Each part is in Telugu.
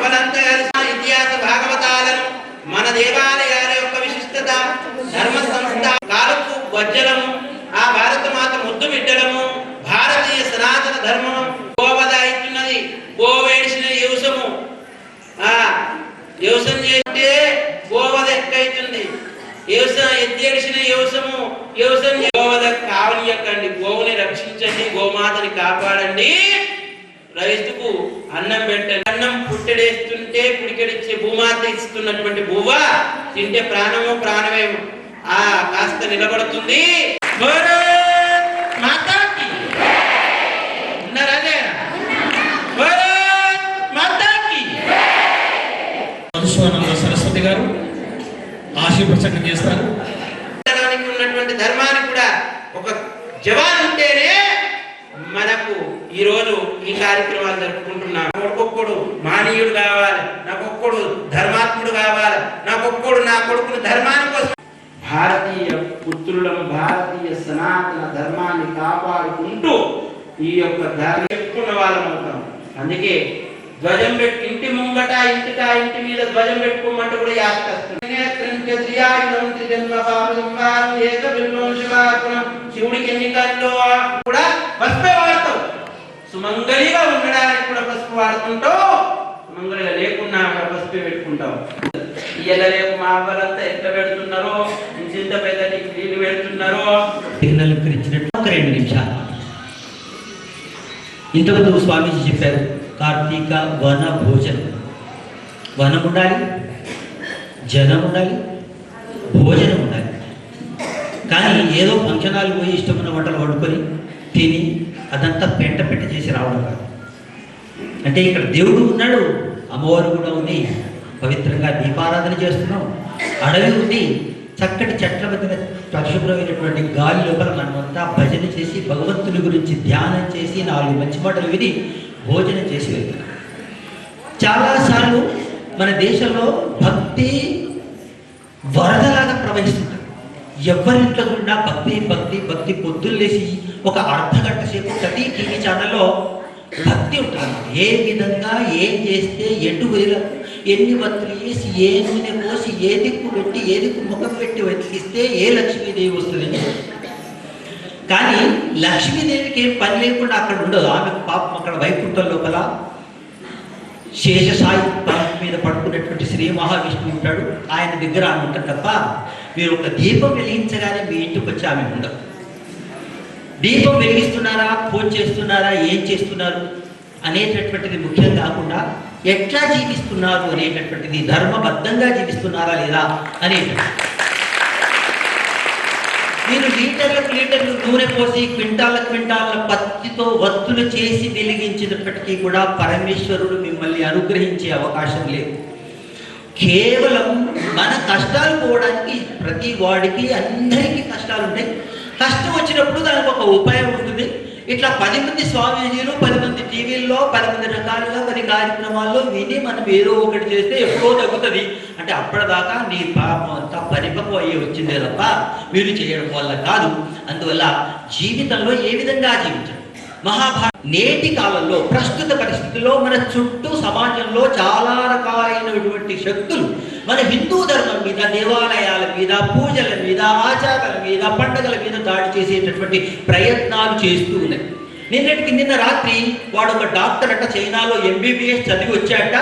అవ్వలంతా కలిసిన ఇతిహాస భాగవతాలను మన దేవాలయాల యొక్క విశిష్టత ధర్మ సంస్థ కాలపు వజ్జలము ఆ భారత మాత ముద్దు బిడ్డలము భారతీయ సనాతన ధర్మం గోవద అవుతున్నది గోవేడిసిన యూసము. ఆ యూసం చేస్తే గోవద ఎక్కైతుంది వ్యవసాయం ఎత్తేడిసిన వ్యవసము వ్యవసాయం గోవద కావని కావనియకండి గోవుని రక్షించండి గోమాతని కాపాడండి. రైతుకు అన్నం పెట్ట అన్నం పుట్టడేస్తుంటే పుడికడిచ్చే భూమాత ఇస్తున్నటువంటి భూవ తింటే ప్రాణము ప్రాణమేమో. ఆ కాస్త నిలబడుతుంది. మాతాకి. ఉన్నారా మాతాకి. సరస్వతి గారు ఆశీర్వచనం చేస్తారు ధర్మానికి ఉన్నటువంటి ధర్మానికి కూడా ఒక జవాన్ ఉంటేనే మనకు ఈ రోజు ఈ కార్యక్రమాలు జరుపుకుంటున్నాం నాకొక్కడు మానీయుడు కావాలి నాకొక్కడు ధర్మాత్ముడు కావాలి నాకొక్కడు నా కొడుకుని ధర్మాని కోసం భారతీయ పుత్రులం భారతీయ సనాతన ధర్మాన్ని కాపాడుకుంటూ ఈ యొక్క ధర్మం చెప్పుకున్న వాళ్ళం అవుతాం. అందుకే ధ్వజం పెట్టి ఇంటి ముంగట ఇంటికా ఇంటి మీద ధ్వజం పెట్టుకోమంటే కూడా యాస్తం శివుడికి ఎన్ని కళ్ళు? కూడా పసుపే వాడతాం. సుమంగళిగా ఉండడానికి కూడా పసుపు వాడుకుంటూ సుమంగళిగా లేకున్నా అక్కడ పసుపే పెట్టుకుంటాం. ఇయ్యాల రేపు మా అవ్వలంతా ఎట్లా పెడుతున్నారో ఇంత పెద్ద నీళ్ళు పెడుతున్నారో. అలంకరించినట్టు ఒక రెండు నిమిషాలు. ఇంతకుముందు స్వామీజీ చెప్పారు కార్తీక వన భోజనం. వనం ఉండాలి జనం ఉండాలి భోజనం ఉండాలి. కానీ ఏదో ఫంక్షనాలు పోయి ఇష్టమైన వంటలు వండుకొని తిని అదంతా పెంట పెంట చేసి రావడం కాదు. అంటే ఇక్కడ దేవుడు ఉన్నాడు అమ్మవారు కూడా ఉంది పవిత్రంగా దీపారాధన చేస్తున్నాం. అడవి ఉంది చక్కటి చెట్ల మధ్య పరిశుభ్రమైనటువంటి గాలి లోపల మనమంతా భజన చేసి భగవంతుని గురించి ధ్యానం చేసి నాలుగు మంచి మాటలు విని భోజనం చేసి వెళ్తున్నాం. చాలాసార్లు మన దేశంలో భక్తి వరదలాగా ప్రవహిస్తుంది. ఎవరింట్లో కూడా భక్తి భక్తి భక్తి పొద్దున్న లేచి ఒక అర్ధ గంట సేపు ప్రతి టీవీ ఛానల్లో భక్తి ఉంటుంది. ఏ విధంగా ఏం చేస్తే ఎటు వేల ఎన్ని వత్తులు వేసి ఏ నూనె ఏ దిక్కు పెట్టి ఏ దిక్కు ముఖం పెట్టి వెతికిస్తే ఏ లక్ష్మీదేవి వస్తుంది? కానీ లక్ష్మీదేవికి ఏం పని లేకుండా అక్కడ ఉండదు. ఆమెకు పాపం అక్కడ వైకుంఠం లోపల శేషసాయి పాపం మీద పడుకున్నటువంటి శ్రీ మహావిష్ణువు ఉంటాడు. ఆయన దగ్గర ఆమె ఉంటారు తప్ప మీరు ఒక దీపం వెలిగించగానే మీ ఇంటికి వచ్చి ఆమె ఉండదు. దీపం వెలిగిస్తున్నారా? పూజ చేస్తున్నారా? ఏం చేస్తున్నారు? అనేటటువంటిది ముఖ్యం కాకుండా ఎట్లా జీవిస్తున్నారు అనేటటువంటిది ధర్మబద్ధంగా జీవిస్తున్నారా లేదా అనేటటువంటి మీరు లీటర్లకు లీటర్లు నూనె పోసి క్వింటాల క్వింటాల పత్తితో వత్తులు చేసి వెలిగించినప్పటికీ కూడా పరమేశ్వరుడు మిమ్మల్ని అనుగ్రహించే అవకాశం లేదు. కేవలం మన కష్టాలు పోవడానికి ప్రతి వాడికి అందరికీ కష్టాలు ఉంటాయి కష్టం వచ్చినప్పుడు దానికి ఒక ఉపాయం ఉంటుంది. ఇట్లా పది మంది స్వామీజీలు పది మంది టీవీల్లో పది మంది రకాలుగా పది కార్యక్రమాల్లో విని మనం ఏదో ఒకటి చేస్తే ఎప్పుడో తగ్గుతుంది. అంటే అప్పటిదాకా నీ పాపం అంతా పరిపక్వ అయ్యి వచ్చిందే తప్ప మీరు చేయడం వల్ల కాదు. అందువల్ల జీవితంలో ఏ విధంగా జీవించడం? మహాభారత నేటి కాలంలో ప్రస్తుత పరిస్థితుల్లో మన చుట్టూ సమాజంలో చాలా రకాలైనటువంటి శక్తులు మన హిందూ ధర్మం మీద దేవాలయాల మీద పూజల మీద ఆచారాల మీద పండగల మీద దాడి చేసేటటువంటి ప్రయత్నాలు చేస్తూ ఉన్నాయి. నిన్నటికి నిన్న రాత్రి వాడు ఒక డాక్టర్ అట చైనాలో ఎంబీబీఎస్ చదివి వచ్చాట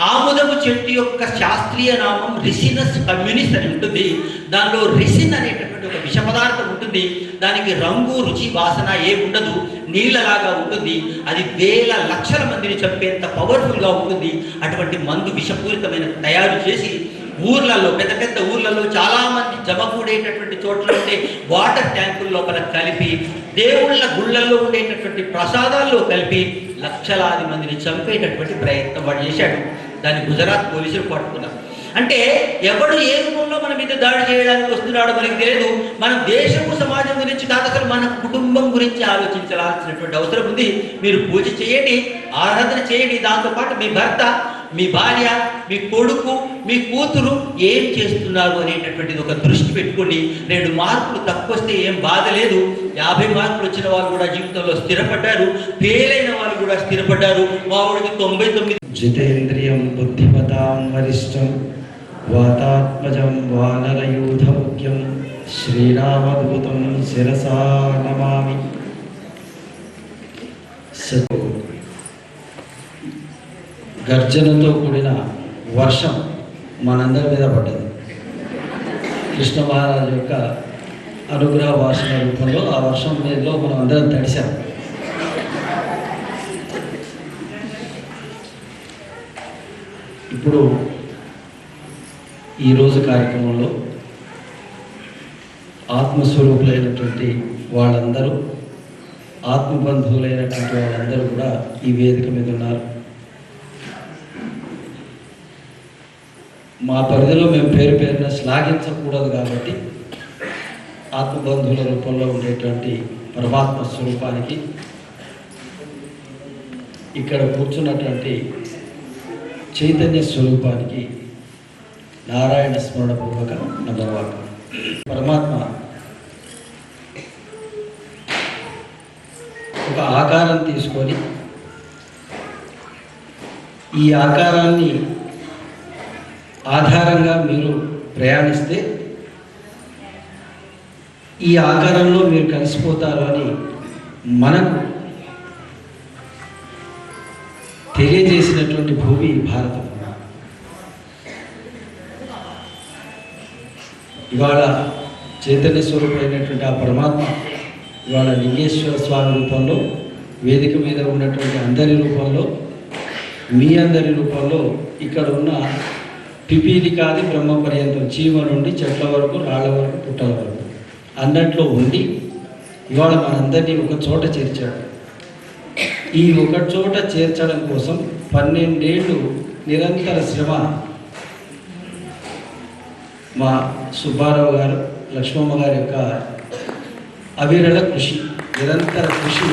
ఆముదము చెట్టు యొక్క శాస్త్రీయ నామం రిసినస్ కమ్యూనిస్ అని ఉంటుంది. దానిలో రిసిన్ అనేటటువంటి ఒక విష పదార్థం ఉంటుంది. దానికి రంగు రుచి వాసన ఏముండదు. ఉండదు నీళ్ళలాగా ఉంటుంది. అది వేల లక్షల మందిని చంపేంత పవర్ఫుల్గా ఉంటుంది. అటువంటి మందు విషపూరితమైన తయారు చేసి ఊర్లలో పెద్ద పెద్ద ఊర్లలో చాలామంది జమకూడేటటువంటి చోట్ల ఉండే వాటర్ ట్యాంకుల లోపల కలిపి దేవుళ్ళ గుళ్ళల్లో ఉండేటటువంటి ప్రసాదాల్లో కలిపి లక్షలాది మందిని చంపేటటువంటి ప్రయత్నం వాడు చేశాడు. దాన్ని గుజరాత్ పోలీసులు పట్టుకున్నారు. అంటే ఎవడు ఏ రూపంలో మన మీద దాడి చేయడానికి వస్తున్నాడో మనకి తెలియదు మన దేశము సమాజం గురించి కాదు అసలు మన కుటుంబం గురించి ఆలోచించాల్సినటువంటి అవసరం ఉంది. మీరు పూజ చేయండి ఆరాధన చేయండి. దాంతోపాటు మీ భర్త మీ భార్య మీ కొడుకు మీ కూతురు ఏం చేస్తున్నారు అనేటటువంటిది ఒక దృష్టి పెట్టుకోండి. రెండు మార్కులు తక్కువ వస్తే ఏం బాధ లేదు. యాభై మార్కులు వచ్చిన వాళ్ళు కూడా జీవితంలో స్థిరపడ్డారు. ఫెయిల్ వాళ్ళు కూడా స్థిరపడ్డారు. మా వాడికి తొంభై తొమ్మిది జితేంద్రియం బుద్ధిమతాం వరిష్టం వాతాత్మజం వానరయూధముఖ్యం శ్రీరామదూతం శిరసా నమామి. గర్జనతో కూడిన వర్షం మనందరి మీద పడ్డది. కృష్ణ మహారాజు యొక్క అనుగ్రహ భాషణ రూపంలో ఆ వర్షం మీదలో మనం అందరం తడిశాం. ఇప్పుడు ఈరోజు కార్యక్రమంలో ఆత్మస్వరూపులైనటువంటి వాళ్ళందరూ ఆత్మబంధువులైనటువంటి వాళ్ళందరూ కూడా ఈ వేదిక మీద ఉన్నారు. మా పరిధిలో మేము పేరు పేరున శ్లాఘించకూడదు కాబట్టి ఆత్మబంధువుల రూపంలో ఉండేటువంటి పరమాత్మ స్వరూపానికి ఇక్కడ కూర్చున్నటువంటి చైతన్య స్వరూపానికి నారాయణ స్మరణ పూర్వక నమవాక పరమాత్మ ఒక ఆకారం తీసుకొని ఈ ఆకారాన్ని ఆధారంగా మీరు ప్రయాణిస్తే ఈ ఆకారంలో మీరు కలిసిపోతారు అని మనకు తెలియజేసినటువంటి భూమి భారతం. ఇవాళ చైతన్య స్వరూపమైనటువంటి ఆ పరమాత్మ ఇవాళ లింగేశ్వర స్వామి రూపంలో వేదిక మీద ఉన్నటువంటి అందరి రూపంలో మీ అందరి రూపంలో ఇక్కడ ఉన్న పిపీలి కాది బ్రహ్మ పర్యంతం చీమ నుండి చెట్ల వరకు రాళ్ళ వరకు పుట్టల వరకు. అన్నట్లో ఉండి ఇవాళ మనందరినీ ఒక చోట చేర్చాడు. ఈ ఒక చోట చేర్చడం కోసం పన్నెండేళ్ళు నిరంతర శ్రమ మా సుబ్బారావు గారు లక్ష్మమ్మ గారి యొక్క అవిరళ కృషి నిరంతర కృషి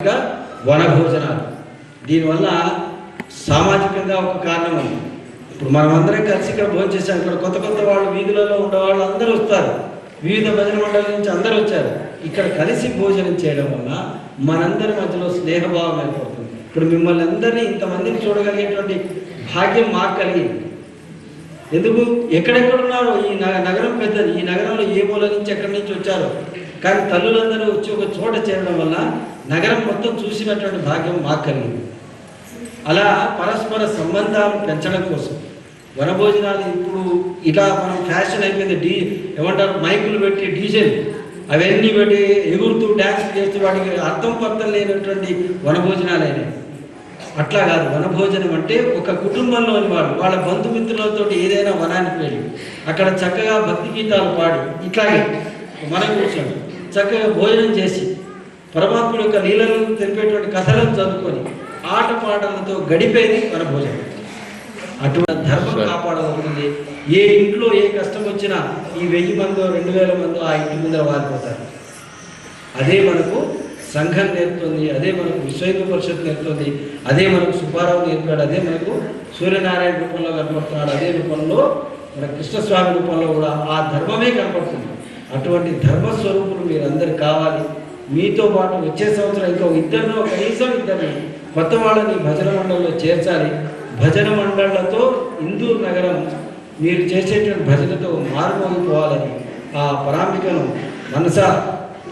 ఇంకా వనభోజనాలు. దీనివల్ల సామాజికంగా ఒక కారణం ఉంది. ఇప్పుడు మనమందరం కలిసి ఇక్కడ భోజనం చేసాం ఇక్కడ కొత్త కొత్త వాళ్ళు వీధులలో ఉండేవాళ్ళు వాళ్ళు అందరూ వస్తారు. వివిధ భజన మండలి నుంచి అందరూ వచ్చారు. ఇక్కడ కలిసి భోజనం చేయడం వల్ల మనందరి మధ్యలో స్నేహభావం ఏర్పడుతుంది. ఇప్పుడు మిమ్మల్ని అందరినీ ఇంతమందిని చూడగలిగేటువంటి భాగ్యం మాకు కలిగింది. ఎందుకు? ఎక్కడెక్కడ ఉన్నారో ఈ నగ- నగరం పెద్దది. ఈ నగరంలో ఏ మూల నుంచి ఎక్కడి నుంచి వచ్చారో. కానీ తల్లులందరూ వచ్చి ఒక చోట చేరడం వల్ల నగరం మొత్తం చూసినటువంటి భాగ్యం మాకు కలిగింది. అలా పరస్పర సంబంధాలు పెంచడం కోసం. వనభోజనాలు ఇప్పుడు ఇలా మనం ఫ్యాషన్ అయిపోయింది. డీ ఏమంటారు? మైకులు పెట్టి డీజేలు. అవన్నీ పెట్టి ఎగురుతూ డ్యాన్స్ చేస్తూ వాటికి అర్థం పర్థం లేనటువంటి వనభోజనాలు అయినాయి. అట్లా కాదు వనభోజనం అంటే ఒక కుటుంబంలోని వాడు వాళ్ళ బంధుమిత్రులతో ఏదైనా వనానికి వెళ్ళి అక్కడ చక్కగా భక్తి గీతాలు పాడి ఇట్లాగే మనం కూర్చొని చక్కగా భోజనం చేసి పరమాత్ముడు యొక్క లీలలను తెలిపేటువంటి కథలను చదువుకొని ఆట పాటలతో గడిపేది వనభోజనం. అటువంటి ధర్మం కాపాడబడుతుంది ఏ ఇంట్లో ఏ కష్టం వచ్చినా ఈ వెయ్యి మందో రెండు వేల మందో ఆ ఇంటి ముందర వారిపోతారు అదే మనకు సంఘం నేర్పుతుంది అదే మనకు విశ్వైక పరిషత్ నేర్పుతుంది అదే మనకు సుబ్బారావు నేర్పాడు అదే మనకు సూర్యనారాయణ రూపంలో కనపడుతున్నాడు అదే రూపంలో మన కృష్ణస్వామి రూపంలో కూడా ఆ ధర్మమే కనపడుతుంది. అటువంటి ధర్మస్వరూపులు మీరందరు కావాలి. మీతో పాటు వచ్చే సంవత్సరం ఇంకో ఇద్దరినో కనీసం ఇద్దరిని కొత్త వాళ్ళని భజన మండలిలో చేర్చాలి. భజన మండళ్ళతో ఇందూరు నగరం మీరు చేసేటువంటి భజనతో మారుమోగిపోవాలని ఆ పరాంబికను మనసా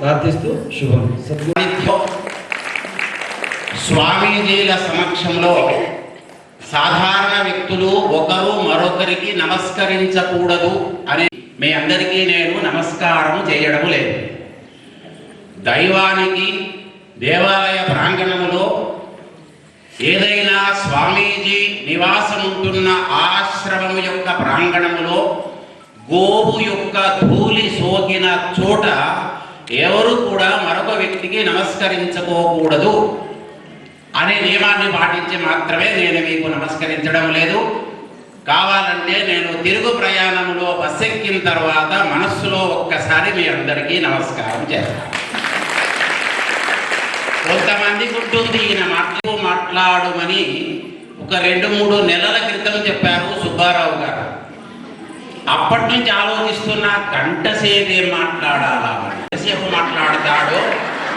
ప్రార్థిస్తూ శుభం. సద్గురు స్వామీజీల సమక్షంలో సాధారణ వ్యక్తులు ఒకరు మరొకరికి నమస్కరించకూడదు అని మీ అందరికీ నేను నమస్కారం చేయడం లేదు. దైవానికి దేవాలయ ప్రాంగణంలో ఏదైనా స్వామీజీ నివాసం ఉంటున్న ఆశ్రమం యొక్క ప్రాంగణంలో గోవు యొక్క ధూళి సోకిన చోట ఎవరు కూడా మరొక వ్యక్తికి నమస్కరించుకోకూడదు అనే నియమాన్ని పాటించి మాత్రమే నేను మీకు నమస్కరించడం లేదు. కావాలంటే నేను తిరుగు ప్రయాణంలో బస్ ఎక్కిన తర్వాత మనస్సులో ఒక్కసారి మీ అందరికీ నమస్కారం చేస్తాను కొంతమందికి ఉంటుంది ఈయన మాటలు మాట్లాడమని ఒక రెండు మూడు నెలల క్రితం చెప్పారు సుబ్బారావు గారు. అప్పటి నుంచి ఆలోచిస్తున్న గంట ఏం మాట్లాడాలా మరి? ఎంతసేపు మాట్లాడతాడో?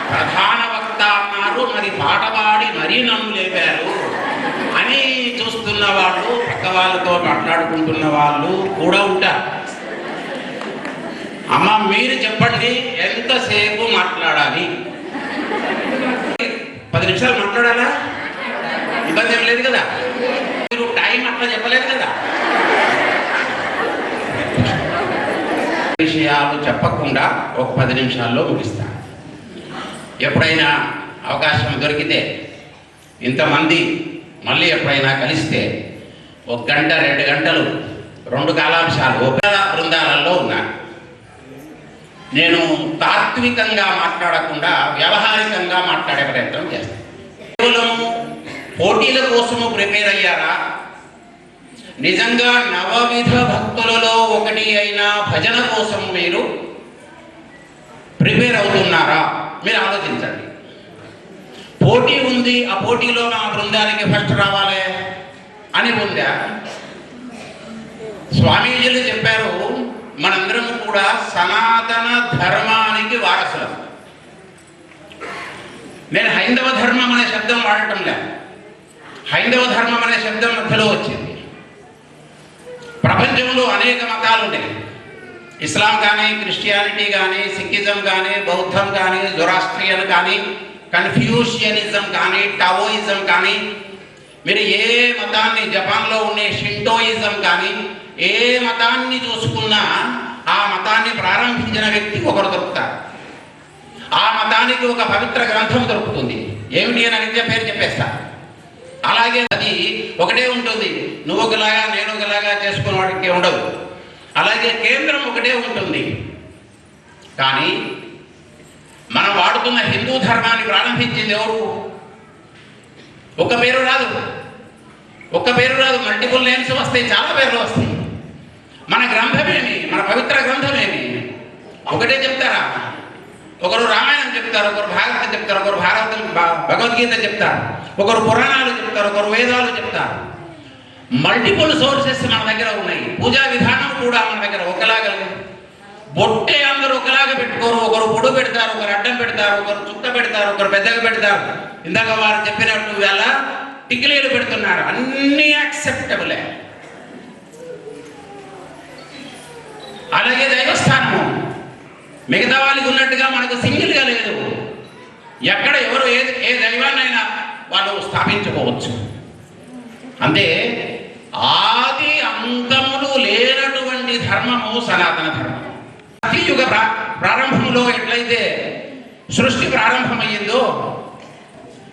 ప్రధాన వక్త అన్నారు మరి పాట పాడి మరీ నన్ను లేపారు. అని చూస్తున్న వాళ్ళు పక్క వాళ్ళతో మాట్లాడుకుంటున్న వాళ్ళు కూడా ఉంటారు. అమ్మ మీరు చెప్పండి ఎంతసేపు మాట్లాడాలి? పది నిమిషాలు మాట్లాడాలా? ఇబ్బంది ఏం లేదు కదా? మీరు టైం అట్లా చెప్పలేదు కదా? విషయాలు చెప్పకుండా ఒక పది నిమిషాల్లో ముగిస్తాను ఎప్పుడైనా అవకాశం దొరికితే ఇంతమంది మళ్ళీ ఎప్పుడైనా కలిస్తే ఒక గంట రెండు గంటలు రెండు కాలాంశాలు ఒక బృందాలలో ఉన్నాను నేను తాత్వికంగా మాట్లాడకుండా వ్యవహారికంగా మాట్లాడే ప్రయత్నం చేస్తాను కేవలం పోటీల కోసము ప్రిపేర్ అయ్యారా? నిజంగా నవవిధ భక్తులలో ఒకటి అయిన భజన కోసం మీరు ప్రిపేర్ అవుతున్నారా? మీరు ఆలోచించండి. పోటీ ఉంది ఆ పోటీలో నా బృందానికి ఫస్ట్ రావాలి అని ఉందా స్వామీజీలు చెప్పారు మనందరం కూడా సనాతన ధర్మానికి వారసులం. నేను హైందవ ధర్మం అనే శబ్దం వాడటం లేదు. హైందవ ధర్మం అనే శబ్దం మధ్యలో వచ్చింది. ప్రపంచంలో అనేక మతాలు ఉంటాయి. ఇస్లాం కానీ క్రిస్టియానిటీ కానీ సిక్కిజం కానీ బౌద్ధం కానీ జొరాస్ట్రియన్ కానీ కన్ఫ్యూషియనిజం కానీ టావోయిజం కానీ మీరు ఏ మతాన్ని జపాన్లో ఉండే షింటోయిజం కానీ ఏ మతాన్ని చూసుకున్నా ఆ మతాన్ని ప్రారంభించిన వ్యక్తి ఒకరు దొరుకుతారు. ఆ మతానికి ఒక పవిత్ర గ్రంథం దొరుకుతుంది. ఏమిటి అని అడిగితే పేరు చెప్పేస్తారు అలాగే అది ఒకటే ఉంటుంది. నువ్వు ఒకలాగా నేను ఒకలాగా చేసుకున్న వాడికి ఉండదు అలాగే కేంద్రం ఒకటే ఉంటుంది. కానీ మనం వాడుతున్న హిందూ ధర్మాన్ని ప్రారంభించింది ఎవరు? ఒక పేరు రాదు. ఒక పేరు రాదు. మల్టిపుల్ నేమ్స్ వస్తాయి చాలా పేర్లు వస్తాయి. మన గ్రంథమేమి? మన పవిత్ర గ్రంథమేమి? ఒకటే చెప్తారా? ఒకరు రామాయణం చెప్తారు ఒకరు భాగవతం చెప్తారు ఒకరు భారతం భగవద్గీత చెప్తారు ఒకరు పురాణాలు చెప్తారు ఒకరు వేదాలు చెప్తారు. మల్టిపుల్ సోర్సెస్ మన దగ్గర ఉన్నాయి. పూజా విధానం కూడా మన దగ్గర ఒకలాగా లేదు. బొట్టే అందరూ ఒకలాగా పెట్టుకోరు. ఒకరు పొడు పెడతారు ఒకరు అడ్డం పెడతారు ఒకరు చుట్ట పెడతారు ఒకరు పెద్దగా పెడతారు. ఇందాక వారు చెప్పినట్టు వేళ టిక్లీలు పెడుతున్నారు. అన్ని యాక్సెప్టబులే అలాగే దైవస్థానము. మిగతా వాళ్ళకి ఉన్నట్టుగా మనకు సింగిల్గా లేదు. ఎక్కడ ఎవరు ఏ ఏ దైవాన్నైనా వాళ్ళు స్థాపించుకోవచ్చు. అంటే ఆది అంతములు లేనటువంటి ధర్మము సనాతన ధర్మం. సతీయుగ ప్రా- ప్రారంభంలో ఎట్లయితే సృష్టి ప్రారంభమయ్యిందో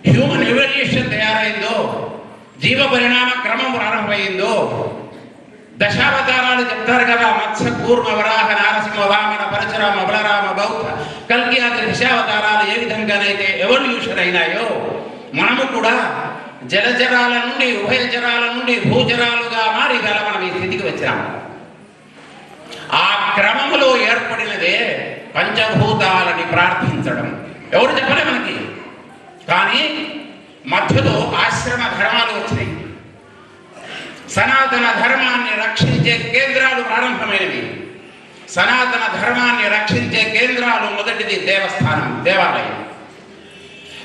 హ్యూమన్ ఎవల్యూషన్ తయారైందో జీవ పరిణామ క్రమం ప్రారంభమైందో దశావతారాలు చెప్తారు కదా మత్స్య కూర్మ వరాహ నారసింహ వామన పరశురామ బలరామ బౌద్ధ కల్కి ఆది దశావతారాలు ఏ విధంగానైతే ఎవల్యూషన్ అయినాయో మనము కూడా జలచరాల నుండి ఉభయచరాల నుండి భూచరాలుగా మారి గల మనం ఈ స్థితికి వచ్చాము ఆ క్రమములో ఏర్పడినదే పంచభూతాలని ప్రార్థించడం. ఎవరు చెప్పలే మనకి? కానీ మధ్యలో ఆశ్రమ ధర్మాలు వచ్చినాయి. సనాతన ధర్మాన్ని రక్షించే కేంద్రాలు ప్రారంభమైనవి. సనాతన ధర్మాన్ని రక్షించే కేంద్రాలు మొదటిది దేవస్థానం దేవాలయం.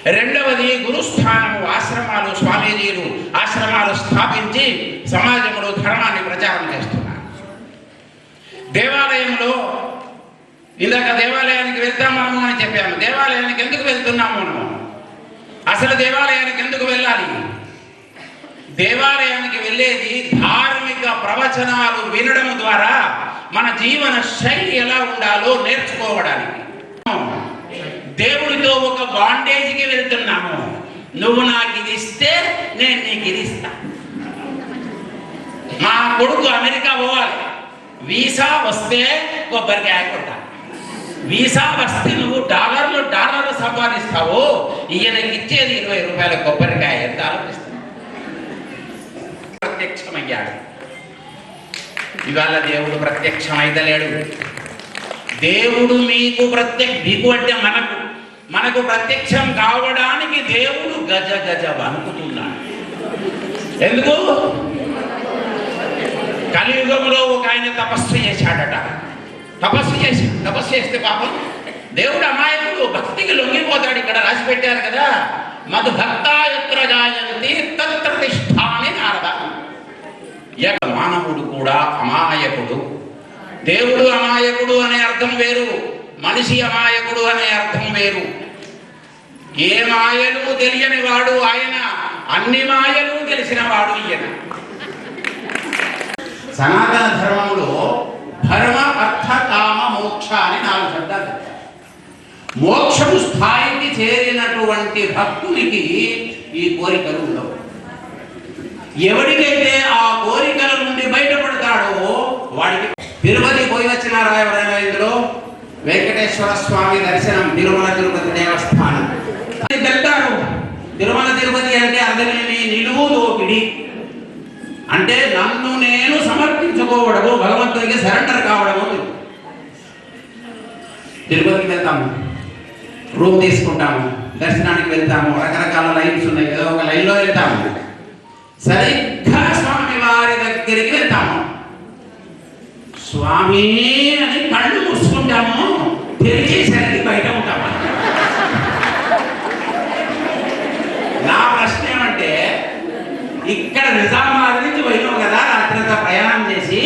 రెండవది గురుస్థానము ఆశ్రమాలు స్వామీజీలు ఆశ్రమాలు స్థాపించి సమాజంలో ధర్మాన్ని ప్రచారం చేస్తున్నారు. దేవాలయంలో ఇందాక దేవాలయానికి వెళ్తాం అని చెప్పాము. దేవాలయానికి ఎందుకు వెళ్తున్నాము మనము అసలు దేవాలయానికి ఎందుకు వెళ్ళాలి? దేవాలయానికి వెళ్ళేది ధార్మిక ప్రవచనాలు వినడం ద్వారా మన జీవన శైలి ఎలా ఉండాలో నేర్చుకోవడానికి. దేవుడితో ఒక బాండేజ్కి వెళ్తున్నాము. నువ్వు నాకు ఇది ఇస్తే నేను నీకు ఇది ఇస్తా. మా కొడుకు అమెరికా పోవాలి. వీసా వస్తే కొబ్బరికాయ కొట్టాలి వీసా వస్తే నువ్వు డాలర్లు డాలర్లు సంపాదిస్తావు. ఈయనకి ఇచ్చేది ఇరవై రూపాయల కొబ్బరికాయ ఎంత ఆలోచిస్తావు? ప్రత్యక్షమయ్యాడు. ఇవాళ దేవుడు ప్రత్యక్షమైతలేడు. దేవుడు మీకు ప్రత్యక్ష మీకు అంటే మనకు మనకు ప్రత్యక్షం కావడానికి దేవుడు గజ గజ వణుకుతున్నాడు. ఎందుకు? కలియుగంలో ఒక ఆయన తపస్సు చేశాడట. తపస్సు చేసి తపస్సు చేస్తే పాపం దేవుడు అమాయకుడు భక్తికి లొంగిపోతాడు ఇక్కడ రాసి పెట్టారు కదా. మధు భక్తాయత్ర జాయంతి తత్ర తిష్టాని మానవుడు కూడా అమాయకుడు. దేవుడు అమాయకుడు అనే అర్థం వేరు. మనిషి అమాయకుడు అనే అర్థం వేరు. ఏ మాయలు తెలియని వాడు ఆయన అన్ని మాయలు తెలిసిన వాడు ఈయన. సనాతన ధర్మంలో ధర్మ అర్థ కామ మోక్ష అని నాలుగు శబ్దాలు మోక్షము స్థాయికి చేరినటువంటి భక్తునికి ఈ కోరికలు ఉండవు. ఎవడికైతే ఆ కోరికల నుండి బయటపడతాడో వాడికి తిరుపతి పోయి వచ్చినారా ఎవరైనా ఇందులో వెంకటేశ్వర స్వామి దర్శనం తిరుమల తిరుపతి దేవస్థానం. అది వెళ్తారు తిరుమల తిరుపతి అంటే అర్థమేమి నిలువు దోపిడి. అంటే నన్ను నేను సమర్పించుకోవడము భగవంతుడికి సరెండర్ కావడము తిరుపతికి వెళ్తాము. రూమ్ తీసుకుంటాము. దర్శనానికి వెళ్తాము. రకరకాల లైన్స్ ఉన్నాయి. ఏదో ఒక లైన్లో వెళ్తాము. సరిగ్గా స్వామి వారి దగ్గరికి వెళ్తాము. స్వామి అని కళ్ళు మూసుకుంటాము. తెరిచేసరికి బయట ఉంటాము. నా ప్రశ్న ఏమంటే ఇక్కడ నిజామాబాద్ నుంచి పోయినావు కదా రాత్రంతా ప్రయాణం చేసి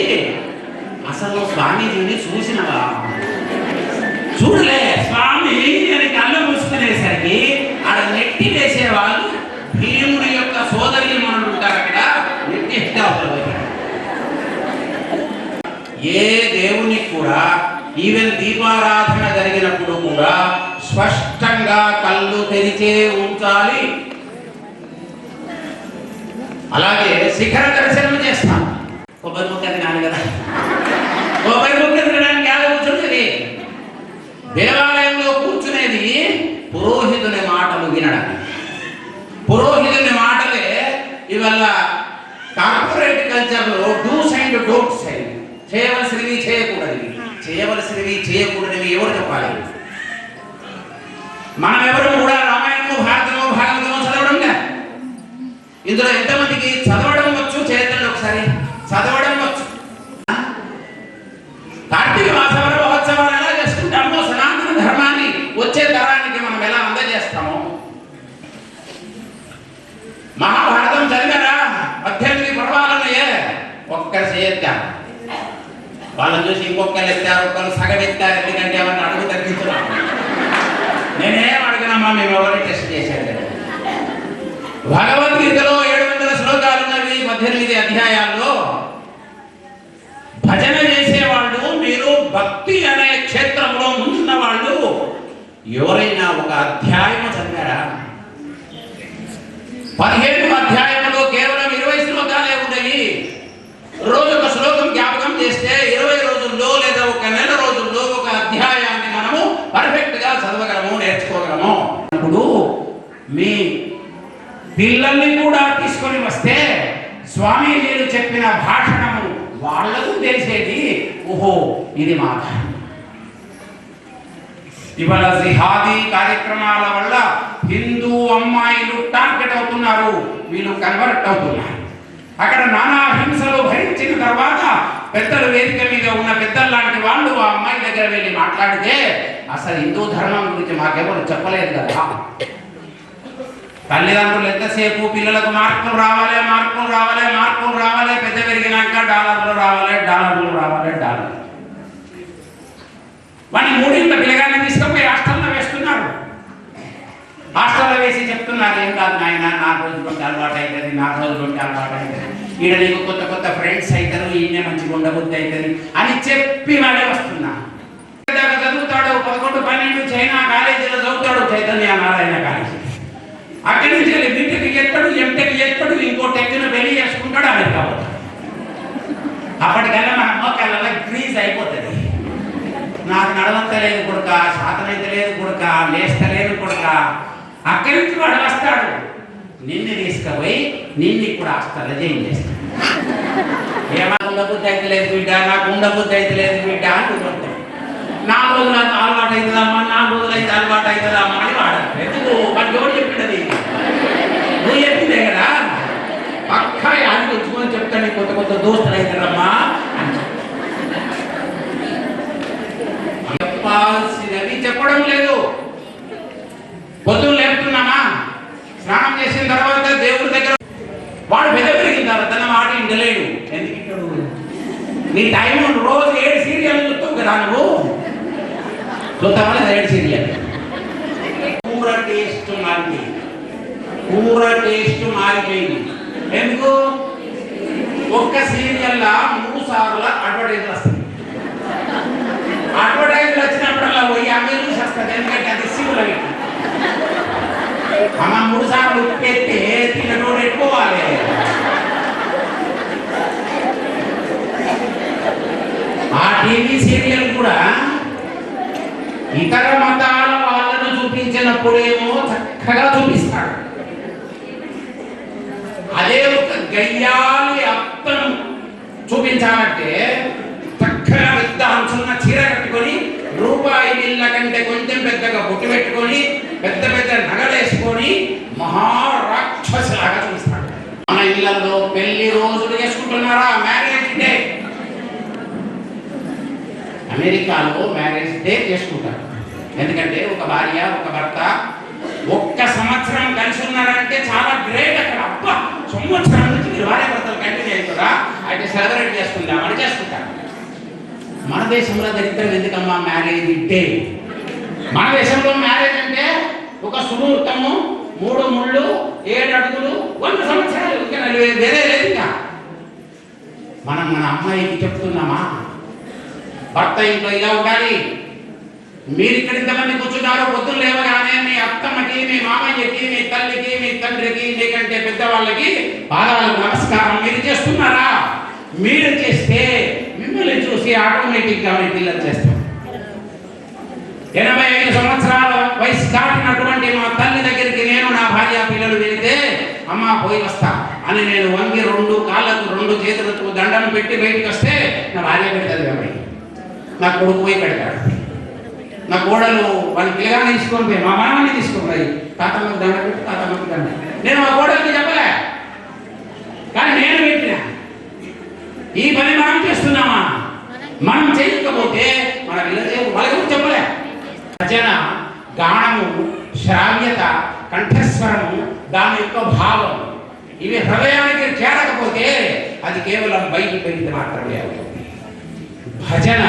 అసలు స్వామీజీని చూసినవా? చూడలే. స్వామి అని కళ్ళు మూసుకునేసరికి ఆడ నెట్టి వేసే వాళ్ళు భీముడి యొక్క సోదరి మనం ఉంటారు అక్కడ నెట్టి ఎత్తే అవతల వైపు. ఏ దేవునికి కూడా ఈవెన్ దీపారాధన జరిగినప్పుడు కూడా స్పష్టంగా కళ్ళు తెరిచే ఉంచాలి. అలాగే శిఖర దర్శనం చేస్తాం. కొబ్బరి ముక్క తినాలి కదా. కొబ్బరి ముక్క తినడానికి ఎలా కూర్చుంటుంది దేవాలయంలో కూర్చునేది పురోహితుని మాటలు వినడానికి. పురోహితుని మాటలే ఇవల్ల కార్పొరేట్ కల్చర్లో డూస్ అండ్ డోంట్స్ సైడ్ చేయవలసినవి చేయకూడనివి. చేయవలసినవి చేయకూడనివి ఎవరు చెప్పాలి? మనం ఎవరు కూడా రామాయణము భారతము భాగవతము చదవడం ఇందులో ఎంతమందికి చదవడం వచ్చు చేతండి ఒకసారి చదవడం వచ్చు. కార్తీక మాసవర మహోత్సవాలు ఎలా చేసుకుంటామో సనాతన ధర్మాన్ని వచ్చే తరానికి మనం ఎలా అందజేస్తామో. మహాభారతం చదివారా పద్దెనిమిది పర్వాలన్నయే. ఒక్కరు చేయొద్దాం వాళ్ళని చూసి ఇంకొకరు ఎత్తారు ఒక్కరు సగం ఎత్తారు ఎందుకంటే ఏమన్నా అడుగు తగ్గించున్నాం నేనేం అడిగినామా మేము ఎవరిని టెస్ట్ చేశాడు భగవద్గీతలో ఏడు వందల శ్లోకాలు ఉన్నవి పద్దెనిమిది అధ్యాయాల్లో. భజన చేసేవాళ్ళు మీరు భక్తి అనే క్షేత్రంలో ముందున్న వాళ్ళు ఎవరైనా ఒక అధ్యాయం చదివారా? పదిహేను అధ్యాయంలో కేవలం ఇరవై శ్లోకాలే ఉన్నాయి రోజు ఒక శ్లోకం జ్ఞాపకం చేస్తే ఇరవై రోజుల్లో లేదా ఒక నెల రోజుల్లో ఒక అధ్యాయాన్ని మనము పర్ఫెక్ట్గా చదవగలము నేర్చుకోగలము ఇప్పుడు మీ పిల్లల్ని కూడా తీసుకొని వస్తే స్వామీజీలు చెప్పిన భాషణము వాళ్ళకు తెలిసేది ఓహో ఇది మా ఇవాళ జిహాదీ కార్యక్రమాల వల్ల హిందూ అమ్మాయిలు టార్గెట్ అవుతున్నారు వీళ్ళు కన్వర్ట్ అవుతున్నారు. అక్కడ నానా హింసలు భరించిన తర్వాత పెద్దలు వేదిక మీద ఉన్న పెద్దలు లాంటి వాళ్ళు ఆ అమ్మాయి దగ్గర వెళ్ళి మాట్లాడితే అసలు హిందూ ధర్మం గురించి మాకెవరు చెప్పలేదు కదా. తల్లిదండ్రులు ఎంతసేపు పిల్లలకు మార్కులు రావాలి మార్కులు రావాలి మార్కులు రావాలి పెద్ద పెరిగినాక డాలర్లు రావాలి డాలర్లు రావాలి డాలర్లు. వాడిని మూడింత పిల్లగాన్ని తీసుకుపోయి హాస్టల్లో వేస్తున్నారు. హాస్టల్లో వేసి చెప్తున్నారు ఏం కాదు నాయన నాలుగు రోజులు కొంత అలవాటు అవుతుంది నాలుగు రోజులు కొంత అలవాటు అవుతుంది ఈడ నీకు కొత్త కొత్త ఫ్రెండ్స్ అవుతారు ఈయన మంచిగా ఉండబుద్ధి అవుతుంది అని చెప్పి వాడే వస్తున్నా. చదువుతాడు పదకొండు పన్నెండు చైనా కాలేజీలో చదువుతాడు చైతన్య నారాయణ కాలేజీ అక్కడి నుంచి వెళ్ళి బీటెక్ చేస్తాడు ఎంటెక్ చేస్తాడు ఇంకో టెక్ను పెళ్ళి చేసుకుంటాడు అమెరికా పోతాడు. అప్పటికల్లా మన మోకాళ్ళ గ్రీజ్ అయిపోతుంది. నాకు నడవంతలేదు కొడుక శాతనైతే లేదు కొడుక లేస్తలేదు కొడుక. అక్కడి నుంచి వాడు వస్తాడు. నిన్ను తీసుకుపోయి నిన్ను ఇప్పుడు హాస్టల్లో జైన్ చేస్తాడు ఏమా ఉండబుద్ధి అయితే లేదు బిడ్డ నాకు ఉండబుద్ధి అయితే లేదు బిడ్డ అంటుకుంటాడు నాలుగు రోజులు అలవాటు అవుతుందమ్మా నాలుగు రోజులు అయితే అలవాటు అవుతుందమ్మా అని వాడాలి ఎందుకు వాడికి ఎవరు చెప్పినది నువ్వు చెప్పిందే కదా పక్క యాది తెచ్చుకొని చెప్తాను కొత్త కొత్త దోస్తులు అవుతారమ్మా అని చెప్పడం లేదు. పొద్దున్న లేపుతున్నామా? స్నానం చేసిన తర్వాత దేవుడి దగ్గర వాడు పెద్ద పెరిగిన తర్వాత తన మాట ఇంటలేడు ఎందుకు ఇంటాడు? నీ టైం రోజు ఏడు సీరియల్ చూస్తావు కదా నువ్వు? చూస్తావా ఏడు సీరియల్? కూర టేస్ట్ మారింది కూర టేస్ట్ మారిపోయింది. ఎందుకు? ఒక్క సీరియల్ మూడు సార్లు అడ్వర్టైజ్ వస్తుంది అడ్వర్టైజ్ వచ్చినప్పుడల్లా పోయి అమ్మే చూసి వస్తుంది ఎందుకంటే అది శివుల అమ్మ మూడు సార్లు ఉప్పెత్తే తినటోడు ఎక్కువాలి ఆ టీవీ సీరియల్ కూడా ఇతర మతాల వాళ్ళను చూపించినప్పుడేమో చక్కగా చూపిస్తాడు. అదే ఒక గయ్యాలి అత్తను చూపించాలంటే చక్కగా పెద్ద అంచున్న చీర కట్టుకొని రూపాయి నీళ్ళ కంటే కొంచెం పెద్దగా బొట్టు పెట్టుకొని పెద్ద పెద్ద నగలేసుకొని మహారాక్షసులాగా చూస్తాడు. మన ఇళ్ళలో పెళ్ళి రోజులు చేసుకుంటున్నారా? మ్యారేజ్ డే అమెరికాలో మ్యారేజ్ డే చేసుకుంటారు. ఎందుకంటే ఒక భార్య ఒక భర్త ఒక్క సంవత్సరం కలిసి ఉన్నారంటే చాలా గ్రేట్ అక్కడ. అబ్బా! సంవత్సరం నుంచి మీరు భార్య భర్తలు కంటిన్యూ అవుతారా అయితే సెలబ్రేట్ చేసుకుందామని చేసుకుంటారు మన దేశంలో దరిద్రం ఎందుకమ్మా మ్యారేజ్ డే మన దేశంలో మ్యారేజ్ అంటే ఒక సుముహూర్తము మూడు ముళ్ళు ఏడు అడుగులు వంద సంవత్సరాలు ఇంకా నలభై- వేరే లేదు ఇంకా మనం మన అమ్మాయికి చెప్తున్నామా భర్త ఇంట్లో ఇలా ఉండాలి మీరు ఇక్కడ ఇంతమంది కూర్చున్నారు పొద్దున్న లేవగానే మీ అత్తమ్మకి మీ మామయ్యకి మీ తల్లికి మీ తండ్రికి మీకంటే పెద్దవాళ్ళకి పాదాలకు నమస్కారం. మీరు చేస్తున్నారా? మీరు చేస్తే మిమ్మల్ని చూసి ఆటోమేటిక్గా మీ పిల్లలు చేస్తారు. ఎనభై ఐదు సంవత్సరాల వయసు దాటినటువంటి మా తల్లి దగ్గరికి నేను నా భార్య పిల్లలు వెళితే అమ్మ పోయి వస్తా అని నేను వంగి రెండు కాళ్ళకు రెండు చేతులకు దండం పెట్టి బయటికి వస్తే నా భార్య పెడతాది కాబట్టి నా కొడుకు పోయి పెడతాడు. నా కోడలు వాళ్ళ పిల్లగానే తీసుకొని పోయి మా మామని తీసుకొని పోయి తాతమ్మకి దండ పెట్టి తాతమ్మకి దండ. నేను మా కోడలికి చెప్పలే. కానీ నేను పెట్టిన. ఈ పని మనం చేస్తున్నామా? మనం చేయకపోతే మన పిల్లలు వాళ్ళకి చెప్పలే. భజన గానము శ్రావ్యత కంఠస్వరము దాని యొక్క భావం. ఇవి హృదయానికి చేరకపోతే అది కేవలం బయటికి వెళ్ళి మాత్రమే. అవుతుంది భజన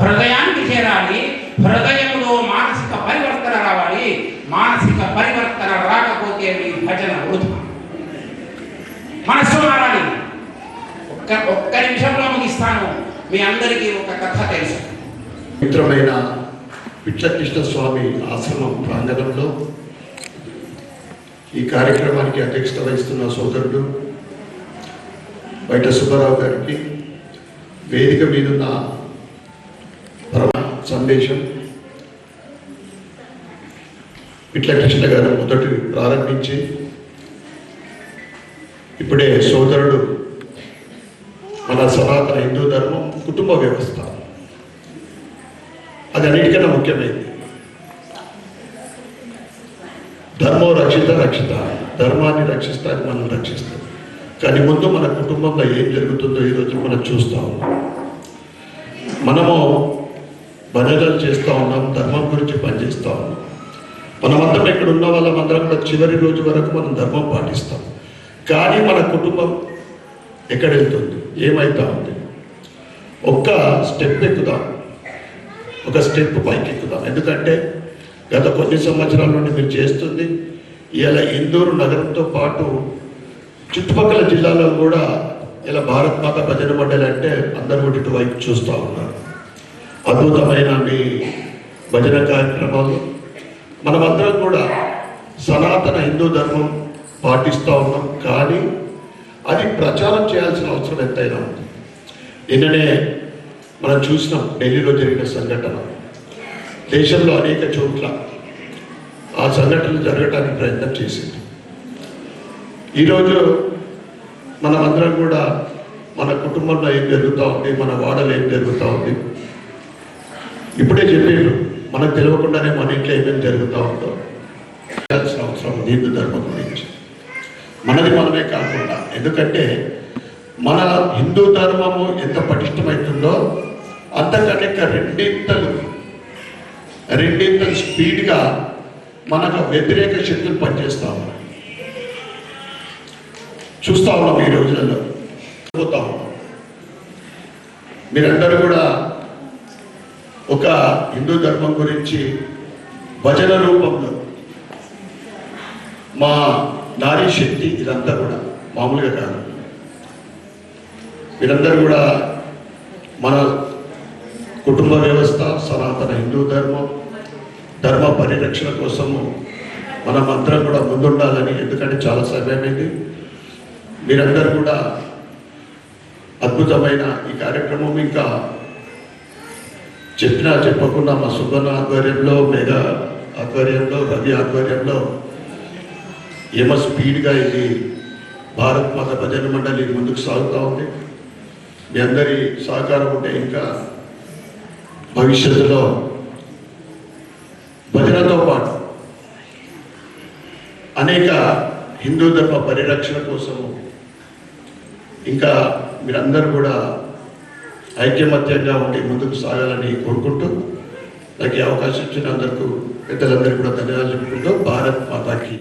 హృదయానికి చేరాలి హృదయంలో మానసిక పరివర్తన రావాలి. మానసిక పరివర్తన రాకపోతే మీ భజన వృధా. మనస్సు మారాలి. ఒక్క ఒక్క నిమిషంలో ముగిస్తాను. మీ అందరికీ ఒక కథ తెలుసు. మిత్రమైన పిట్లకృష్ణ స్వామి ఆశ్రమం ప్రాంగణంలో ఈ కార్యక్రమానికి అధ్యక్షత వహిస్తున్న సోదరుడు బయట సుబ్బారావు గారికి వేదిక మీదున్న పరమ సందేశం పిట్లకృష్ణ గారు మొదటి ప్రారంభించి ఇప్పుడే సోదరుడు మన సనాతన హిందూ ధర్మం కుటుంబ వ్యవస్థ. అది అన్నిటికన్నా ముఖ్యమైనది ధర్మం రక్షిత రక్షిత. ధర్మాన్ని రక్షిస్తానికి మనం రక్షిస్తాం. కానీ ముందు మన కుటుంబంలో ఏం జరుగుతుందో ఈరోజు మనం చూస్తాం. మనము భజనలు చేస్తూ ఉన్నాం ధర్మం గురించి పనిచేస్తూ ఉన్నాం. మనమందరం ఇక్కడ ఉన్న వాళ్ళమందరం కూడా చివరి రోజు వరకు మనం ధర్మం పాటిస్తాం. కానీ మన కుటుంబం ఎక్కడ వెళ్తుంది? ఏమైతా ఉంది? ఒక్క స్టెప్ ఎక్కుదాం. ఒక స్టెప్ పైకి ఎక్కుదాం ఎందుకంటే గత కొన్ని సంవత్సరాల నుండి మీరు చేస్తుంది ఇలా ఇందూరు నగరంతో పాటు చుట్టుపక్కల జిల్లాలో కూడా ఇలా భారత్ మాత భజన మండలి అంటే అందరూ కూడా ఇటువైపు చూస్తూ ఉన్నారు. అద్భుతమైన మీ భజన కార్యక్రమాలు మనమందరం కూడా సనాతన హిందూ ధర్మం పాటిస్తూ ఉన్నాం కానీ అది ప్రచారం చేయాల్సిన అవసరం ఎంతైనా ఉంది. నిన్ననే మనం చూసినాం ఢిల్లీలో జరిగిన సంఘటన. దేశంలో అనేక చోట్ల ఆ సంఘటనలు జరగటానికి ప్రయత్నం చేసింది. ఈరోజు మనమందరం కూడా మన కుటుంబంలో ఏం జరుగుతూ ఉంది మన వాడలో ఏం జరుగుతూ ఉంది ఇప్పుడే చెప్పారు మనకు తెలియకుండానే మన ఇంట్లో ఏమేమి జరుగుతూ ఉందో. చేయాల్సిన అవసరం ఉంది హిందూ ధర్మం గురించి. మనది మనమే కాకుండా ఎందుకంటే మన హిందూ ధర్మము ఎంత పటిష్టమవుతుందో అంతకంటే ఇంకా రెండింతలు రెండింత స్పీడ్గా మనకు వ్యతిరేక శక్తులు పనిచేస్తా ఉన్నాయి. చూస్తా ఉన్నాం ఈ రోజులలో. పోతా ఉన్నాం. మీరందరూ కూడా ఒక హిందూ ధర్మం గురించి భజన రూపంలో మా నారీ శక్తి ఇదంతా కూడా మామూలుగా కాదు. వీరందరూ కూడా మన కుటుంబ వ్యవస్థ సనాతన హిందూ ధర్మం ధర్మ పరిరక్షణ కోసము మన మంత్రం కూడా ముందుండాలని ఎందుకంటే చాలా సమయమైంది. మీరందరూ కూడా అద్భుతమైన ఈ కార్యక్రమం ఇంకా చెప్పినా చెప్పకుండా మా సుబ్బన్న ఆధ్వర్యంలో మెగా ఆధ్వర్యంలో రవి ఆధ్వర్యంలో ఏమో స్పీడ్గా ఇది భారత్ మాత భజన మండలి ముందుకు సాగుతూ ఉంది. మీ అందరి సహకారం ఉంటే ఇంకా భవిష్యత్తులో భజనతో పాటు అనేక హిందూ ధర్మ పరిరక్షణ కోసము ఇంకా మీరందరూ కూడా ఐక్యమత్యంగా ఉండి ముందుకు సాగాలని కోరుకుంటూ నాకు అవకాశం ఇచ్చిన అందరికీ పెద్దలందరికీ కూడా ధన్యవాదాలు చెప్పుకుంటూ భారత్ మాతాకి.